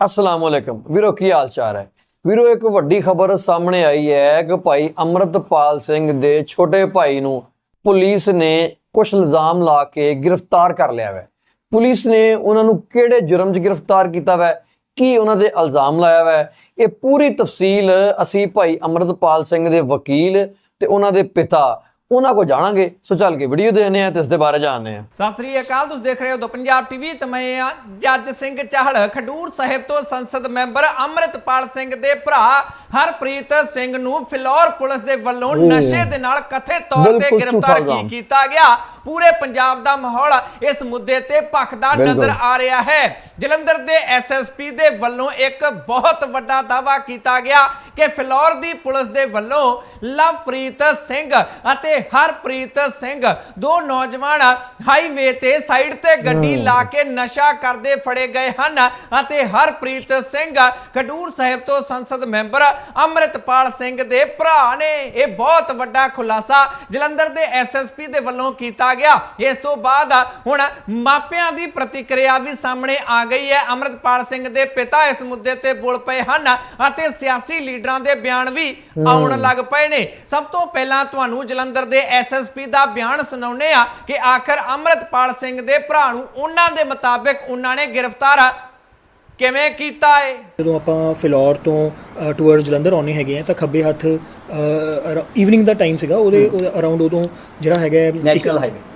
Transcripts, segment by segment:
ਅਸਲਾਮ ਅਲੈਕਮ। ਵੀਰੋ, ਕੀ ਹਾਲ ਚਾਲ ਹੈ? ਵੀਰੋ, ਇੱਕ ਵੱਡੀ ਖਬਰ ਸਾਹਮਣੇ ਆਈ ਹੈ ਕਿ ਭਾਈ ਅਮਰਤਪਾਲ ਸਿੰਘ ਦੇ ਛੋਟੇ ਭਾਈ ਨੂੰ ਪੁਲਿਸ ਨੇ ਕੁਝ ਇਲਜ਼ਾਮ ਲਾ ਕੇ ਗ੍ਰਿਫਤਾਰ ਕਰ ਲਿਆ ਹੈ ਪੁਲਿਸ ਨੇ ਉਹਨਾਂ ਨੂੰ ਕਿਹੜੇ ਜੁਰਮ 'ਚ ਗ੍ਰਿਫਤਾਰ ਕੀਤਾ ਹੈ ਕੀ ਉਹਨਾਂ ਦੇ ਇਲਜ਼ਾਮ ਲਾਇਆ ਹੈ ਇਹ ਪੂਰੀ ਤਫਸੀਲ ਅਸੀਂ ਭਾਈ ਅਮਰਤਪਾਲ ਸਿੰਘ ਦੇ ਵਕੀਲ ਤੇ ਉਹਨਾਂ ਦੇ ਪਿਤਾ ਉਹਨਾਂ ਕੋ ਜਾਣਾਂਗੇ ਸੋ ਚੱਲ ਕੇ ਵੀਡੀਓ ਦੇਖਨੇ ਆ ਤੇ ਇਸ ਦੇ ਬਾਰੇ ਜਾਣਦੇ ਆ ਸਤਿ ਸ੍ਰੀ ਅਕਾਲ ਤੁਸੀਂ ਦੇਖ ਰਹੇ ਹੋ ਦ ਪੰਜਾਬ ਟੀਵੀ ਤੇ ਮੈਂ ਆ ਜੱਜ ਸਿੰਘ ਚਾਹਲ ਖਡੂਰ ਸਾਹਿਬ ਤੋਂ ਸੰਸਦ ਮੈਂਬਰ ਅੰਮ੍ਰਿਤਪਾਲ ਸਿੰਘ ਦੇ ਭਰਾ ਹਰਪ੍ਰੀਤ ਸਿੰਘ ਨੂੰ ਫਿਲੌਰ ਪੁਲਿਸ ਦੇ ਵੱਲੋਂ ਨਸ਼ੇ ਦੇ ਨਾਲ ਕਥਿਤ ਤੌਰ ਤੇ ਗ੍ਰਿਫਤਾਰ ਕੀਤਾ ਗਿਆ। ਪੂਰੇ ਪੰਜਾਬ ਦਾ ਮਾਹੌਲ ਇਸ ਮੁੱਦੇ ਤੇ ਭਖਦਾ। ਨਜ਼ਰ ਆ ਰਿਹਾ ਹੈ। ਜਲੰਧਰ ਦੇ ਐਸਐਸਪੀ ਦੇ ਵੱਲੋਂ ਇੱਕ ਬਹੁਤ ਵੱਡਾ ਦਾਅਵਾ ਕੀਤਾ ਗਿਆ ਕਿ ਫਿਲੌਰ ਦੀ ਪੁਲਿਸ ਦੇ ਵੱਲੋਂ ਲਵਪ੍ਰੀਤ ਸਿੰਘ ਅਤੇ ਹਰਪ੍ਰੀਤ ਸਿੰਘ। ਦੋ ਨੌਜਵਾਨ ਹਾਈਵੇ ਤੇ ਸਾਈਡ ਤੇ ਗੱਡੀ ਲਾ ਕੇ ਨਸ਼ਾ ਕਰਦੇ ਫੜੇ ਗਏ ਹਨ ਅਤੇ ਹਰਪ੍ਰੀਤ ਸਿੰਘ ਖਡੂਰ ਸਾਹਿਬ ਤੋਂ ਸੰਸਦ ਮੈਂਬਰ ਅੰਮ੍ਰਿਤਪਾਲ ਸਿੰਘ ਦੇ ਭਰਾ ਨੇ ਇਹ ਬਹੁਤ ਵੱਡਾ ਖੁਲਾਸਾ ਜਲੰਧਰ ਦੇ ਐਸਐਸਪੀ ਦੇ ਵੱਲੋਂ ਕੀਤਾ ਗਿਆ। ਇਸ ਤੋਂ ਬਾਅਦ ਹੁਣ ਮਾਪਿਆਂ ਦੀ ਪ੍ਰਤੀਕਿਰਿਆ ਵੀ ਸਾਹਮਣੇ ਆ ਗਈ ਹੈ। ਅੰਮ੍ਰਿਤਪਾਲ ਸਿੰਘ ਦੇ ਪਿਤਾ ਇਸ ਮੁੱਦੇ ਤੇ ਬੋਲ ਪਏ ਹਨ ਅਤੇ ਸਿਆਸੀ ਲੀਡਰਾਂ ਦੇ ਬਿਆਨ ਵੀ ਆਉਣ ਲੱਗ ਪਏ ਨੇ। ਸਭ ਤੋਂ ਪਹਿਲਾਂ ਤੁਹਾਨੂੰ ਜਲੰਧਰ ਦੇ ਐਸਐਸਪੀ ਦਾ ਬਿਆਨ ਸੁਣਾਉਨੇ ਆ ਕਿ ਆਖਰ ਅਮਰਤਪਾਲ ਸਿੰਘ ਦੇ ਭਰਾ ਨੂੰ ਉਹਨਾਂ ਦੇ ਮੁਤਾਬਕ ਉਹਨਾਂ ਨੇ ਗ੍ਰਿਫਤਾਰ ਕਿਵੇਂ ਕੀਤਾ ਹੈ ਜਦੋਂ ਆਪਾਂ ਫਿਲੌਰ ਤੋਂ ਟੂਅਰ ਜਲੰਧਰ ਆਉਣੇ ਹੈਗੇ ਆ ਤਾਂ ਖੱਬੇ ਹੱਥ ਈਵਨਿੰਗ ਦਾ ਟਾਈਮ ਸੀਗਾ ਉਹਦੇ ਅਰਾਊਂਡ ਉਦੋਂ ਜਿਹੜਾ ਹੈਗਾ ਨੈਸ਼ਨਲ ਹਾਈਵੇ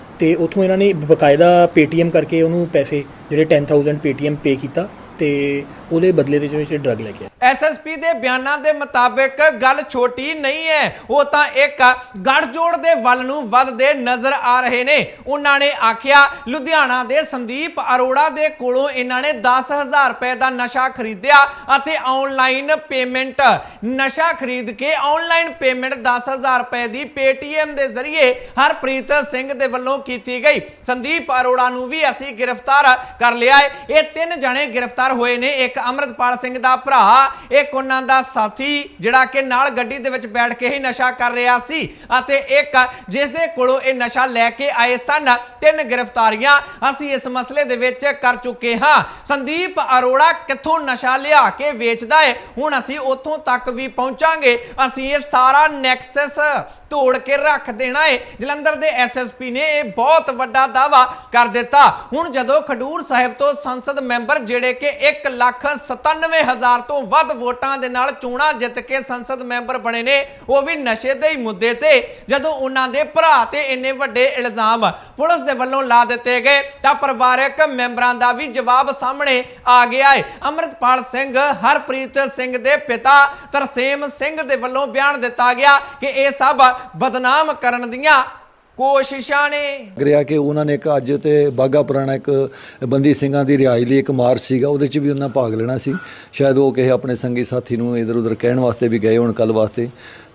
ਤੇ ਉੱਥੋਂ ਇਹਨਾਂ ਨੇ ਬਕਾਇਦਾ ਪੇਟੀਐਮ ਕਰਕੇ ਉਹਨੂੰ ਪੈਸੇ, ਜਿਹੜੇ 10000 ਪੇਟੀਐਮ ਪੇ ਕੀਤਾ ਤੇ ਉਹਦੇ ਬਦਲੇ ਦੇ ਵਿੱਚ ਡਰੱਗ ਲੈ ਕੇ ਐਸਐਸਪੀ ਦੇ ਬਿਆਨਾਂ ਦੇ ਮੁਤਾਬਕ ਗੱਲ ਛੋਟੀ ਨਹੀਂ ਹੈ। ਉਹ ਤਾਂ ਇੱਕ ਗੜਜੋੜ ਦੇ ਵੱਲ ਨੂੰ ਵੱਧਦੇ ਨਜ਼ਰ ਆ ਰਹੇ ਨੇ। ਉਹਨਾਂ ਨੇ ਆਖਿਆ, ਲੁਧਿਆਣਾ ਦੇ ਸੰਦੀਪ ਅਰੋੜਾ ਦੇ ਕੋਲੋਂ ਇਹਨਾਂ ਨੇ 10000 ਰੁਪਏ ਦਾ ਨਸ਼ਾ ਖਰੀਦਿਆ ਅਤੇ ਆਨਲਾਈਨ ਪੇਮੈਂਟ ਨਸ਼ਾ ਖਰੀਦ ਕੇ ਆਨਲਾਈਨ ਪੇਮੈਂਟ 10000 ਰੁਪਏ ਦੀ ਪੇਟੀਐਮ ਦੇ ਜ਼ਰੀਏ ਹਰਪ੍ਰੀਤ ਸਿੰਘ ਦੇ ਵੱਲੋਂ ਕੀਤੀ ਗਈ। ਸੰਦੀਪ ਅਰੋੜਾ ਨੂੰ ਵੀ ਅਸੀਂ ਗ੍ਰਿਫਤਾਰ ਕਰ ਲਿਆ ਹੈ। ਇਹ ਤਿੰਨ ਜਣੇ ਗ੍ਰਿਫਤਾਰ ਹੋਏ ਨੇ। ਇੱਕ ਅਮਰਤਪਾਲ ਸਿੰਘ ਦਾ ਭਰਾ ਇੱਕ ਉਹਨਾਂ ਦਾ ਸਾਥੀ ਜਿਹੜਾ ਕਿ ਨਾਲ ਗੱਡੀ ਦੇ ਵਿੱਚ ਬੈਠ ਕੇ ਹੀ ਨਸ਼ਾ ਕਰ ਰਿਹਾ ਸੀ ਅਤੇ ਇੱਕ ਜਿਸ ਦੇ ਕੋਲੋਂ ਇਹ ਨਸ਼ਾ ਲੈ ਕੇ ਆਏ ਸਨ, ਤਿੰਨ ਗ੍ਰਿਫਤਾਰੀਆਂ ਅਸੀਂ ਇਸ ਮਸਲੇ ਦੇ ਵਿੱਚ ਕਰ ਚੁੱਕੇ ਹਾਂ। ਸੰਦੀਪ ਅਰੋੜਾ ਕਿੱਥੋਂ ਨਸ਼ਾ ਲਿਆ ਕੇ ਵੇਚਦਾ ਹੈ ਹੁਣ ਅਸੀਂ ਉੱਥੋਂ ਤੱਕ ਵੀ ਪਹੁੰਚਾਂਗੇ। ਅਸੀਂ ਇਹ ਸਾਰਾ ਨੈਕਸਸ ਤੋੜ ਕੇ ਰੱਖ ਦੇਣਾ ਹੈ ਜਲੰਧਰ ਦੇ ਐਸਐਸਪੀ ਨੇ ਇਹ ਬਹੁਤ ਵੱਡਾ ਦਾਵਾ ਕਰ ਦਿੱਤਾ। ਹੁਣ ਜਦੋਂ ਖਡੂਰ ਸਾਹਿਬ ਤੋਂ ਸੰਸਦ ਮੈਂਬਰ ਜਿਹੜੇ ਕਿ 1 ਲੱਖ 97 ਤੋਂ ਵੱਧ ਵੋਟਾਂ ਦੇ ਨਾਲ ਚੋਣਾਂ ਜਿੱਤ ਕੇ ਸੰਸਦ ਮੈਂਬਰ ਬਣੇ ਨੇ। ਉਹ ਵੀ ਨਸ਼ੇ ਦੇ ਹੀ ਮੁੱਦੇ ਤੇ, ਜਦੋਂ ਉਹਨਾਂ ਦੇ ਭਰਾ ਤੇ ਇੰਨੇ ਵੱਡੇ ਇਲਜ਼ਾਮ ਪੁਲਿਸ ਦੇ ਵੱਲੋਂ ਲਾ ਦਿੱਤੇ ਗਏ, ਤਾਂ ਪਰਿਵਾਰਕ ਮੈਂਬਰਾਂ ਦਾ ਵੀ ਜਵਾਬ ਸਾਹਮਣੇ ਆ ਗਿਆ ਹੈ ਅੰਮ੍ਰਿਤਪਾਲ ਸਿੰਘ, ਹਰਪ੍ਰੀਤ ਸਿੰਘ ਦੇ ਪਿਤਾ ਤਰਸੇਮ ਸਿੰਘ ਦੇ ਵੱਲੋਂ ਬਿਆਨ ਦਿੱਤਾ ਗਿਆ ਕਿ ਇਹ ਸਭ ਬਦਨਾਮ ਕਰਨ ਦੀਆਂ ਕੋਸ਼ਿਸ਼ਾਂ ਨੇ। ਰਿਹਾ ਕਿ ਉਹਨਾਂ ਨੇ ਇੱਕ ਅੱਜ ਤੇ ਬਾਗਾ ਪੁਰਾਣਾ ਇੱਕ ਬੰਦੀ ਸਿੰਘਾਂ ਦੀ ਰਿਹਾਈ ਲਈ ਇੱਕ ਮਾਰਚ ਸੀਗਾ, ਉਹਦੇ 'ਚ ਵੀ ਉਹਨਾਂ ਭਾਗ ਲੈਣਾ ਸੀ। ਸ਼ਾਇਦ ਉਹ ਕਿਸੇ ਆਪਣੇ ਸੰਗੀ ਸਾਥੀ ਨੂੰ ਇਧਰ ਉਧਰ ਕਹਿਣ ਵਾਸਤੇ ਵੀ ਗਏ ਹੋਣ ਕੱਲ ਵਾਸਤੇ।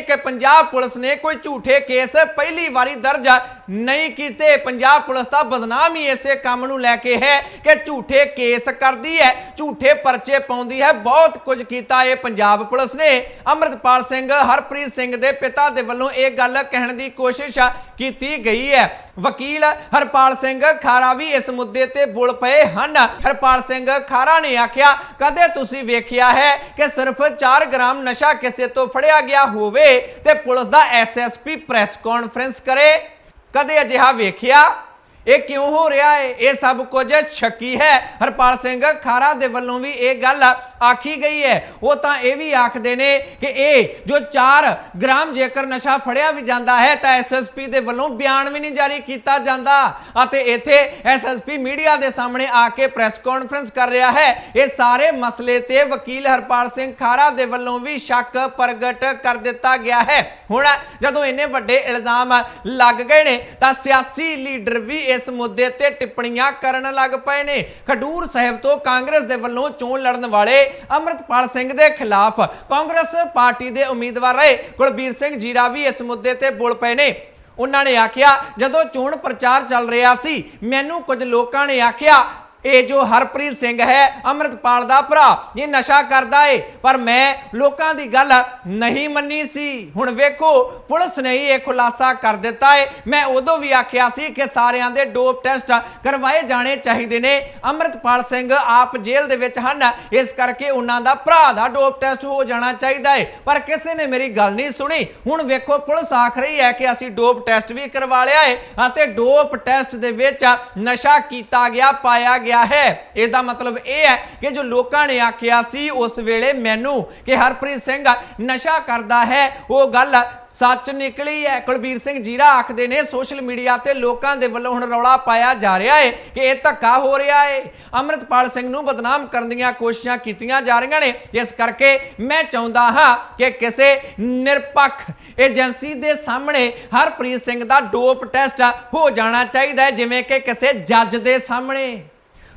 ਨੇ ਕਿ ਪੰਜਾਬ ਪੁਲਿਸ ਨੇ ਕੋਈ ਝੂਠੇ ਕੇਸ ਪਹਿਲੀ ਵਾਰੀ ਦਰਜ ਨਹੀਂ ਕੀਤੇ। ਪੰਜਾਬ ਪੁਲਿਸ ਦਾ ਬਦਨਾਮ ਹੀ ਇਸੇ ਕੰਮ ਨੂੰ ਲੈ ਕੇ ਹੈ ਕਿ ਝੂਠੇ ਕੇਸ ਕਰਦੀ ਹੈ, ਝੂਠੇ ਪਰਚੇ ਪਾਉਂਦੀ ਹੈ। ਬਹੁਤ ਕੁਝ ਕੀਤਾ ਇਹ ਪੰਜਾਬ ਪੁਲਿਸ ਨੇ। ਅਮਰਤਪਾਲ ਸਿੰਘ, ਹਰਪ੍ਰੀਤ ਸਿੰਘ ਦੇ ਪਿਤਾ ਦੇ ਵੱਲੋਂ ਇਹ ਗੱਲ ਕਹਿਣ ਦੀ ਕੋਸ਼ਿਸ਼ ਕੀਤੀ ਗਈ ਹੈ। ਵਕੀਲ ਹਰਪਾਲ ਸਿੰਘ ਖਾਰਾ ਵੀ ਇਸ ਮੁੱਦੇ ਤੇ ਬੋਲ ਪਏ ਹਨ। ਹਰਪਾਲ ਸਿੰਘ ਖਾਰਾ ਨੇ ਆਖਿਆ, ਕਦੇ ਤੁਸੀਂ ਵੇਖਿਆ ਹੈ ਕਿ ਸਿਰਫ 4 ਗ੍ਰਾਮ ਨਸ਼ਾ ਕਿਸੇ ਤੋਂ ਫੜਿਆ ਗਿਆ ਹੋਵੇ? ਤੇ ਪੁਲਿਸ ਦਾ ਐਸਐਸਪੀ ਪ੍ਰੈਸ ਕਾਨਫਰੰਸ ਕਰੇ। ਕਦੇ ਅਜਿਹਾ ਵੇਖਿਆ? ਇਹ ਕਿਉਂ ਹੋ ਰਿਹਾ ਹੈ? ਇਹ ਸਭ ਕੁਝ ਸ਼ੱਕੀ ਹੈ। ਹਰਪਾਲ ਸਿੰਘ ਖਾਰਾ ਦੇ ਵੱਲੋਂ ਵੀ ਇਹ ਗੱਲ ਆਖੀ ਗਈ ਹੈ। ਉਹ ਤਾਂ ਇਹ ਵੀ ਆਖਦੇ ਨੇ ਕਿ ਇਹ ਜੋ 4 ਗ੍ਰਾਮ ਜੇਕਰ ਨਸ਼ਾ ਫੜਿਆ ਵੀ ਜਾਂਦਾ ਹੈ, ਤਾਂ ਐਸਐਸਪੀ ਦੇ ਵੱਲੋਂ ਬਿਆਨ ਵੀ ਨਹੀਂ ਜਾਰੀ ਕੀਤਾ ਜਾਂਦਾ। ਅਤੇ ਇੱਥੇ ਐਸਐਸਪੀ ਮੀਡੀਆ ਦੇ ਸਾਹਮਣੇ ਆ ਕੇ ਪ੍ਰੈਸ ਕਾਨਫਰੰਸ ਕਰ ਰਿਹਾ ਹੈ। ਇਹ ਸਾਰੇ ਮਸਲੇ ਤੇ ਵਕੀਲ ਹਰਪਾਲ ਸਿੰਘ ਖਾਰਾ ਦੇ ਵੱਲੋਂ ਵੀ ਸ਼ੱਕ ਪ੍ਰਗਟ ਕਰ ਦਿੱਤਾ ਗਿਆ ਹੈ। ਹੁਣ ਜਦੋਂ ਇੰਨੇ ਵੱਡੇ ਇਲਜ਼ਾਮ ਲੱਗ ਗਏ ਨੇ, ਤਾਂ ਸਿਆਸੀ ਲੀਡਰ ਵੀ ਇਸ ਮੁੱਦੇ ਤੇ ਟਿੱਪਣੀਆਂ ਕਰਨ ਲੱਗ ਪਏ ਨੇ। ਖਡੂਰ ਸਾਹਿਬ ਤੋਂ ਕਾਂਗਰਸ ਦੇ ਵੱਲੋਂ ਚੋਣ ਲੜਨ ਵਾਲੇ ਅਮਰਤਪਾਲ ਸਿੰਘ ਦੇ ਖਿਲਾਫ ਕਾਂਗਰਸ ਪਾਰਟੀ ਦੇ ਉਮੀਦਵਾਰ ਰਹੇ ਕੁਲਬੀਰ ਸਿੰਘ ਜੀਰਾ ਵੀ ਇਸ ਮੁੱਦੇ ਤੇ ਬੋਲ ਪਏ ਨੇ। ਉਹਨਾਂ ਨੇ ਆਖਿਆ, ਜਦੋਂ ਚੋਣ ਪ੍ਰਚਾਰ ਚੱਲ ਰਿਹਾ ਸੀ, ਮੈਨੂੰ ਕੁਝ ਲੋਕਾਂ ਨੇ ਆਖਿਆ ਇਹ ਜੋ ਹਰਪ੍ਰੀਤ ਸਿੰਘ ਹੈ, ਅਮਰਤਪਾਲ ਦਾ ਭਰਾ, ਇਹ ਨਸ਼ਾ ਕਰਦਾ ਏ। ਪਰ ਮੈਂ ਲੋਕਾਂ ਦੀ ਗੱਲ ਨਹੀਂ ਮੰਨੀ ਸੀ। ਹੁਣ ਵੇਖੋ, ਪੁਲਿਸ ਨੇ ਹੀ ਇਹ ਖੁਲਾਸਾ ਕਰ ਦਿੱਤਾ ਏ। ਮੈਂ ਉਦੋਂ ਵੀ ਆਖਿਆ ਸੀ ਕਿ ਸਾਰਿਆਂ ਦੇ ਡੋਪ ਟੈਸਟ ਕਰਵਾਏ ਜਾਣੇ ਚਾਹੀਦੇ ਨੇ। ਅਮਰਤਪਾਲ ਸਿੰਘ ਆਪ ਜੇਲ੍ਹ ਦੇ ਵਿੱਚ ਹਨ। ਇਸ ਕਰਕੇ ਉਹਨਾਂ ਦਾ ਭਰਾ ਦਾ ਡੋਪ ਟੈਸਟ ਹੋ ਜਾਣਾ ਚਾਹੀਦਾ ਏ। ਪਰ ਕਿਸੇ ਨੇ ਮੇਰੀ ਗੱਲ ਨਹੀਂ ਸੁਣੀ। ਹੁਣ ਵੇਖੋ, ਪੁਲਿਸ ਆਖ ਰਹੀ ਹੈ ਕਿ ਅਸੀਂ ਡੋਪ ਟੈਸਟ ਵੀ ਕਰਵਾ ਲਿਆ ਏ ਅਤੇ ਡੋਪ ਟੈਸਟ ਦੇ ਵਿੱਚ ਨਸ਼ਾ ਕੀਤਾ ਗਿਆ, ਪਾਇਆ ਗਿਆ। ਹੈ। ਇਹਦਾ ਮਤਲਬ ਇਹ ਹੈ ਕਿ ਜੋ ਲੋਕਾਂ ਨੇ ਆਖਿਆ ਸੀ ਉਸ ਵੇਲੇ ਮੈਨੂੰ ਕਿ ਹਰਪ੍ਰੀਤ ਸਿੰਘ ਨਸ਼ਾ ਕਰਦਾ ਹੈ। ਉਹ ਗੱਲ ਸੱਚ ਨਿਕਲੀ ਹੈ। ਕੁਲਬੀਰ ਸਿੰਘ ਜੀਰਾ ਆਖਦੇ ਨੇ, ਸੋਸ਼ਲ ਮੀਡੀਆ ਤੇ ਲੋਕਾਂ ਦੇ ਵੱਲੋਂ ਹੁਣ ਰੌਲਾ ਪਾਇਆ ਜਾ ਰਿਹਾ ਹੈ ਕਿ ਇਹ ਧੱਕਾ ਹੋ ਰਿਹਾ ਹੈ ਅਮਰਤਪਾਲ ਸਿੰਘ ਨੂੰ ਬਦਨਾਮ ਕਰਨ ਦੀਆਂ ਕੋਸ਼ਿਸ਼ਾਂ ਕੀਤੀਆਂ ਜਾ ਰਹੀਆਂ ਨੇ। ਇਸ ਕਰਕੇ ਮੈਂ ਚਾਹੁੰਦਾ ਹਾਂ ਕਿ ਕਿਸੇ ਨਿਰਪੱਖ ਏਜੰਸੀ ਦੇ ਸਾਹਮਣੇ ਹਰਪ੍ਰੀਤ ਸਿੰਘ ਦਾ ਡੋਪ ਟੈਸਟ ਹੋ ਜਾਣਾ ਚਾਹੀਦਾ ਹੈ, ਜਿਵੇਂ ਕਿ ਕਿਸੇ ਜੱਜ ਦੇ ਸਾਹਮਣੇ।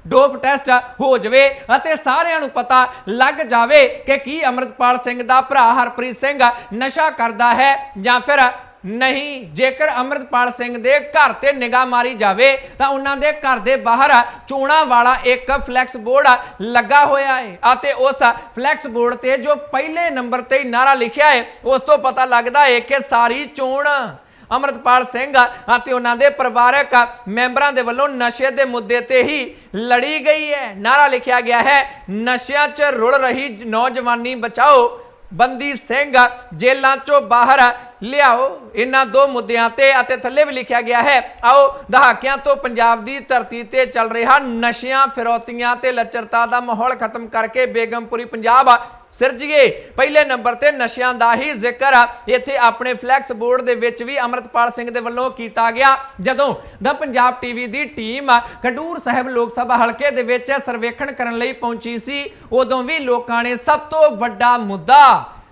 ਡੋਪ ਟੈਸਟ ਹੋ ਜਾਵੇ ਅਤੇ ਸਾਰਿਆਂ ਨੂੰ ਪਤਾ ਲੱਗ ਜਾਵੇ ਕਿ ਕੀ ਅਮਰਤਪਾਲ ਸਿੰਘ ਦਾ ਭਰਾ ਹਰਪ੍ਰੀਤ ਸਿੰਘ ਨਸ਼ਾ ਕਰਦਾ ਹੈ ਜਾਂ ਫਿਰ ਨਹੀਂ। ਜੇਕਰ ਅਮਰਤਪਾਲ ਸਿੰਘ ਦੇ ਘਰ ਤੇ ਨਿਗਾਹ ਮਾਰੀ ਜਾਵੇ ਤਾਂ ਉਹਨਾਂ ਦੇ ਘਰ ਦੇ ਬਾਹਰ ਚੋਣਾਂ ਵਾਲਾ ਇੱਕ ਫਲੈਕਸ ਬੋਰਡ ਲੱਗਾ ਹੋਇਆ ਹੈ ਅਤੇ ਉਸ ਫਲੈਕਸ ਬੋਰਡ ਤੇ ਜੋ ਪਹਿਲੇ ਨੰਬਰ ਤੇ ਹੀ ਨਾਰਾ ਲਿਖਿਆ ਹੈ, ਉਸ ਤੋਂ ਪਤਾ ਲੱਗਦਾ ਹੈ ਕਿ ਸਾਰੀ ਚੋਣ ਅਮਰਤਪਾਲ ਸਿੰਘ ਅਤੇ ਉਹਨਾਂ ਦੇ ਪਰਿਵਾਰਕ ਮੈਂਬਰਾਂ ਦੇ ਵੱਲੋਂ ਨਸ਼ੇ ਦੇ ਮੁੱਦੇ ਤੇ ਹੀ ਲੜੀ ਗਈ ਹੈ। ਨਾਰਾ ਲਿਖਿਆ ਗਿਆ ਹੈ, ਨਸ਼ਿਆਂ 'ਚ ਰੁਲ ਰਹੀ ਨੌਜਵਾਨੀ ਬਚਾਓ, ਬੰਦੀ ਸਿੰਘ ਜੇਲਾਂ 'ਚੋਂ ਬਾਹਰ ਲਿਆਓ। ਇਹਨਾਂ ਦੋ ਮੁੱਦਿਆਂ ਤੇ ਅਤੇ ਥੱਲੇ ਵੀ ਲਿਖਿਆ ਗਿਆ ਹੈ, ਆਓ, ਦਹਾਕਿਆਂ ਤੋਂ ਪੰਜਾਬ ਦੀ ਧਰਤੀ ਤੇ ਚੱਲ ਰਿਹਾ ਨਸ਼ਿਆਂ, ਫਿਰੌਤੀਆਂ ਤੇ ਲੱਚਰਤਾ ਦਾ ਮਾਹੌਲ ਖਤਮ ਕਰਕੇ ਬੇਗਮਪੁਰੀ ਪੰਜਾਬ ਸਿਰਜੀਏ ਪਹਿਲੇ ਨੰਬਰ ਤੇ ਨਸ਼ਿਆਂ ਦਾ ਹੀ ਜ਼ਿਕਰ ਇੱਥੇ ਆਪਣੇ ਫਲੈਕਸ ਬੋਰਡ ਦੇ ਵਿੱਚ ਵੀ ਅਮਰਤਪਾਲ ਸਿੰਘ ਦੇ ਵੱਲੋਂ ਕੀਤਾ ਗਿਆ। ਜਦੋਂ ਦਾ ਪੰਜਾਬ ਟੀਵੀ ਦੀ ਟੀਮ ਖਡੂਰ ਸਾਹਿਬ ਲੋਕ ਸਭਾ ਹਲਕੇ ਦੇ ਵਿੱਚ ਸਰਵੇਖਣ ਕਰਨ ਲਈ ਪਹੁੰਚੀ ਸੀ, ਉਦੋਂ ਵੀ ਲੋਕਾਂ ਨੇ ਸਭ ਤੋਂ ਵੱਡਾ ਮੁੱਦਾ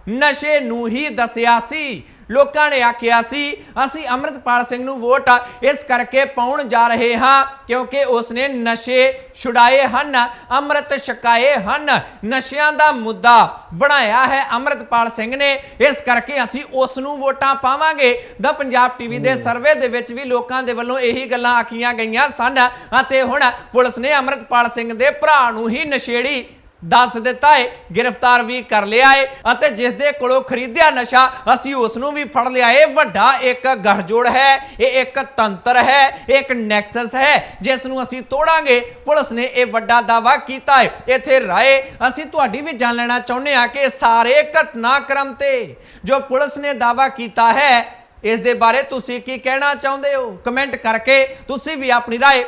ਨਸ਼ੇ ਨੂੰ ਹੀ ਦੱਸਿਆ ਸੀ। ਲੋਕਾਂ ਨੇ ਆਖਿਆ ਸੀ ਅਸੀਂ ਅਮਰਤਪਾਲ ਸਿੰਘ ਨੂੰ ਵੋਟ ਇਸ ਕਰਕੇ ਪਾਉਣ ਜਾ ਰਹੇ ਹਾਂ ਕਿਉਂਕਿ ਉਸਨੇ ਨਸ਼ੇ ਛੁਡਾਏ ਹਨ ਅੰਮ੍ਰਿਤ ਛਕਾਏ ਹਨ ਨਸ਼ਿਆਂ ਦਾ ਮੁੱਦਾ ਬਣਾਇਆ ਹੈ ਅਮਰਤਪਾਲ ਸਿੰਘ ਨੇ ਇਸ ਕਰਕੇ ਅਸੀਂ ਉਸ ਨੂੰ ਵੋਟਾਂ ਪਾਵਾਂਗੇ। ਦਾ ਪੰਜਾਬ ਟੀਵੀ ਦੇ ਸਰਵੇ ਦੇ ਵਿੱਚ ਵੀ ਲੋਕਾਂ ਦੇ ਵੱਲੋਂ ਇਹੀ ਗੱਲਾਂ ਆਖੀਆਂ ਗਈਆਂ ਸਨ ਅਤੇ ਹੁਣ ਪੁਲਿਸ ਨੇ ਅਮਰਤਪਾਲ ਸਿੰਘ ਦੇ ਭਰਾ ਨੂੰ ਹੀ ਨਸ਼ੇੜੀ ਦੱਸ ਦਿੱਤਾ ਏ, ਗ੍ਰਿਫਤਾਰ ਵੀ ਕਰ ਲਿਆ ਏ ਅਤੇ ਜਿਸ ਦੇ ਕੋਲੋਂ ਖਰੀਦਿਆ ਨਸ਼ਾ ਅਸੀਂ ਉਸ ਨੂੰ ਵੀ ਫੜ ਲਿਆ ਏ। ਵੱਡਾ ਇੱਕ ਗਠਜੋੜ ਹੈ, ਇਹ ਇੱਕ ਤੰਤਰ ਹੈ, ਇਹ ਇੱਕ ਨੈਕਸਸ ਹੈ, ਜਿਸ ਨੂੰ ਅਸੀਂ ਤੋੜਾਂਗੇ। ਪੁਲਿਸ ਨੇ ਇਹ ਵੱਡਾ ਦਾਵਾ ਕੀਤਾ ਏ। ਇੱਥੇ ਰਾਏ, ਅਸੀਂ ਤੁਹਾਡੀ ਵੀ ਜਾਣ ਲੈਣਾ ਚਾਹੁੰਦੇ ਹਾਂ ਕਿ ਸਾਰੇ ਘਟਨਾਕ੍ਰਮ ਤੇ ਜੋ ਪੁਲਿਸ ਨੇ ਦਾਵਾ ਕੀਤਾ ਹੈ, ਇਸ ਦੇ ਬਾਰੇ ਤੁਸੀਂ ਕੀ ਕਹਿਣਾ ਚਾਹੁੰਦੇ ਹੋ? ਕਮੈਂਟ ਕਰਕੇ ਤੁਸੀਂ ਵੀ ਆਪਣੀ ਰਾਏ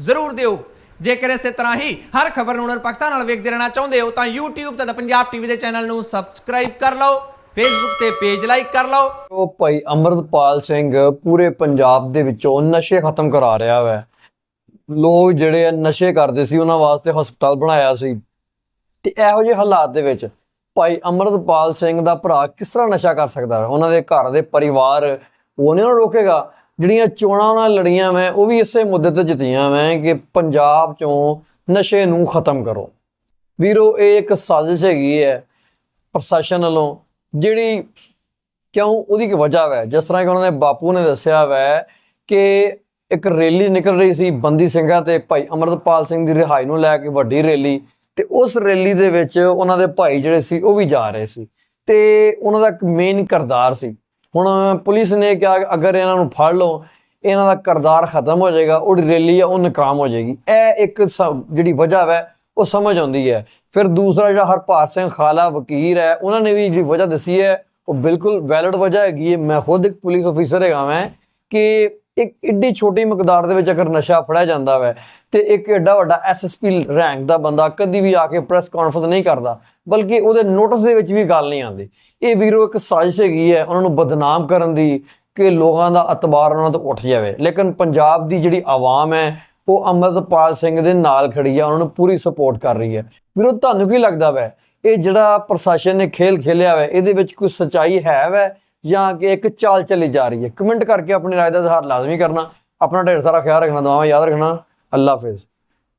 ਜ਼ਰੂਰ ਦਿਓ। ਜੇਕਰ ਇਸੇ ਤਰ੍ਹਾਂ ਹੀ ਹਰ ਖਬਰ ਨੂੰ ਨਿਰਪੱਖਤਾ ਨਾਲ ਵੇਖਦੇ ਰਹਿਣਾ ਚਾਹੁੰਦੇ ਹੋ ਤਾਂ YouTube ਤੇ ਪੰਜਾਬ ਟੀਵੀ ਦੇ ਚੈਨਲ ਨੂੰ ਸਬਸਕ੍ਰਾਈਬ ਕਰ ਲਓ, Facebook ਤੇ ਪੇਜ ਲਾਈਕ ਕਰ ਲਓ। ਉਹ ਭਾਈ ਅਮਰਤਪਾਲ ਸਿੰਘ ਪੂਰੇ ਪੰਜਾਬ ਦੇ ਵਿੱਚੋਂ ਨਸ਼ੇ ਖਤਮ ਕਰਾ ਰਿਹਾ ਵੈ। ਲੋਕ ਜਿਹੜੇ ਨਸ਼ੇ ਕਰਦੇ ਸੀ, ਉਹਨਾਂ ਵਾਸਤੇ ਹਸਪਤਾਲ ਬਣਾਇਆ ਸੀ। ਤੇ ਇਹੋ ਜਿਹੇ ਹਾਲਾਤ ਦੇ ਵਿੱਚ ਭਾਈ ਅਮਰਤਪਾਲ ਸਿੰਘ ਦਾ ਭਰਾ ਕਿਸ ਤਰ੍ਹਾਂ ਨਸ਼ਾ ਕਰ ਸਕਦਾ? ਹੈ ਉਹਨਾਂ ਦੇ ਘਰ ਦੇ ਪਰਿਵਾਰ, ਉਹ ਨਹੀਂ ਰੋਕੇਗਾ? ਜਿਹੜੀਆਂ ਚੋਣਾਂ ਉਹਨਾਂ ਲੜੀਆਂ ਮੈਂ ਉਹ ਵੀ ਇਸੇ ਮੁੱਦੇ ਤੇ ਜਿੱਤੀਆਂ ਮੈਂ ਕਿ ਪੰਜਾਬ ਚੋਂ ਨਸ਼ੇ ਨੂੰ ਖਤਮ ਕਰੋ। ਵੀਰੋ, ਇਹ ਇੱਕ ਸਾਜ਼ਿਸ਼ ਹੈਗੀ ਹੈ ਪ੍ਰਸ਼ਾਸਨ ਵੱਲੋਂ, ਜਿਹੜੀ ਕਿਉਂ, ਉਹਦੀ ਕੀ ਵਜ੍ਹਾ ਹੈ ਜਿਸ ਤਰ੍ਹਾਂ ਕਿ ਉਹਨਾਂ ਦੇ ਬਾਪੂ ਨੇ ਦੱਸਿਆ ਵੈ ਕਿ ਇੱਕ ਰੈਲੀ ਨਿਕਲ ਰਹੀ ਸੀ ਬੰਦੀ ਸਿੰਘਾਂ ਤੇ ਭਾਈ ਅਮਰਤਪਾਲ ਸਿੰਘ ਦੀ ਰਿਹਾਈ ਨੂੰ ਲੈ ਕੇ ਵੱਡੀ ਰੈਲੀ ਤੇ ਉਸ ਰੈਲੀ ਦੇ ਵਿੱਚ ਉਹਨਾਂ ਦੇ ਭਾਈ ਜਿਹੜੇ ਸੀ, ਉਹ ਵੀ ਜਾ ਰਹੇ ਸੀ ਤੇ ਉਹਨਾਂ ਦਾ ਇੱਕ ਮੇਨ ਕਿਰਦਾਰ ਸੀ। ਹੁਣ ਪੁਲਿਸ ਨੇ ਕਿਹਾ ਅਗਰ ਇਹਨਾਂ ਨੂੰ ਫੜ ਲਓ, ਇਹਨਾਂ ਦਾ ਕਿਰਦਾਰ ਖਤਮ ਹੋ ਜਾਏਗਾ ਉਹ ਰੈਲੀ ਆ, ਉਹ ਨਕਾਮ ਹੋ ਜਾਏਗੀ। ਇਹ ਇੱਕ ਸ- ਜਿਹੜੀ ਵਜ੍ਹਾ ਹੈ ਉਹ ਸਮਝ ਆਉਂਦੀ ਹੈ। ਫਿਰ ਦੂਸਰਾ ਜਿਹੜਾ ਹਰਪਾਲ ਸਿੰਘ ਖਾਲਾ ਵਕੀਰ ਹੈ, ਉਹਨਾਂ ਨੇ ਵੀ ਜਿਹੜੀ ਵਜ੍ਹਾ ਦੱਸੀ ਹੈ, ਉਹ ਬਿਲਕੁਲ ਵੈਲਿਡ ਵਜ੍ਹਾ ਹੈਗੀ ਹੈ। ਮੈਂ ਖੁਦ ਇੱਕ ਪੁਲਿਸ ਅਫੀਸਰ ਹੈਗਾ ਮੈਂ ਕਿ ਇੱਕ ਇੱਡੀ ਛੋਟੀ ਮਕਦਾਰ ਦੇ ਵਿੱਚ ਅਗਰ ਨਸ਼ਾ ਫੜਿਆ ਜਾਂਦਾ ਵੈ, ਤੇ ਇੱਕ ਐਡਾ ਵੱਡਾ ਐਸਐਸਪੀ ਰੈਂਕ ਦਾ ਬੰਦਾ ਕਦੀ ਵੀ ਆ ਕੇ ਪ੍ਰੈਸ ਕਾਨਫਰੰਸ ਨਹੀਂ ਕਰਦਾ, ਬਲਕਿ ਉਹਦੇ ਨੋਟਿਸ ਦੇ ਵਿੱਚ ਵੀ ਗੱਲ ਨਹੀਂ ਆਉਂਦੀ। ਇਹ ਵੀਰੋ ਇੱਕ ਸਾਜ਼ਿਸ਼ ਹੈਗੀ ਹੈ, ਉਹਨਾਂ ਨੂੰ ਬਦਨਾਮ ਕਰਨ ਦੀ ਕਿ ਲੋਕਾਂ ਦਾ ਅਤਬਾਰ ਉਹਨਾਂ ਤੋਂ ਉੱਠ ਜਾਵੇ। ਲੇਕਿਨ ਪੰਜਾਬ ਦੀ ਜਿਹੜੀ ਆਵਾਮ ਹੈ, ਉਹ ਅਮਰਤਪਾਲ ਸਿੰਘ ਦੇ ਨਾਲ ਖੜੀ ਹੈ ਉਹਨਾਂ ਨੂੰ ਪੂਰੀ ਸਪੋਰਟ ਕਰ ਰਹੀ ਹੈ। ਵੀਰੋ, ਤੁਹਾਨੂੰ ਕੀ ਲੱਗਦਾ ਵੈ? ਇਹ ਜਿਹੜਾ ਪ੍ਰਸ਼ਾਸਨ ਨੇ ਖੇਲ ਖੇਲਿਆ ਵੈ, ਇਹਦੇ ਵਿੱਚ ਕੋਈ ਸਚਾਈ ਹੈ ਵੈ? ਜਾਂ ਕਿ ਇੱਕ ਚਾਲ ਚੱਲੀ ਜਾ ਰਹੀ ਹੈ। ਕਮੈਂਟ ਕਰਕੇ ਆਪਣੀ ਰਾਏ ਦਾ ਇਜ਼ਹਾਰ ਲਾਜ਼ਮੀ ਕਰਨਾ, ਆਪਣਾ ਢੇਰ ਸਾਰਾ ਖਿਆਲ ਰੱਖਣਾ, ਦੁਆਵਾਂ ਯਾਦ ਰੱਖਣਾ। ਅੱਲਾ ਹਾਫਿਜ਼।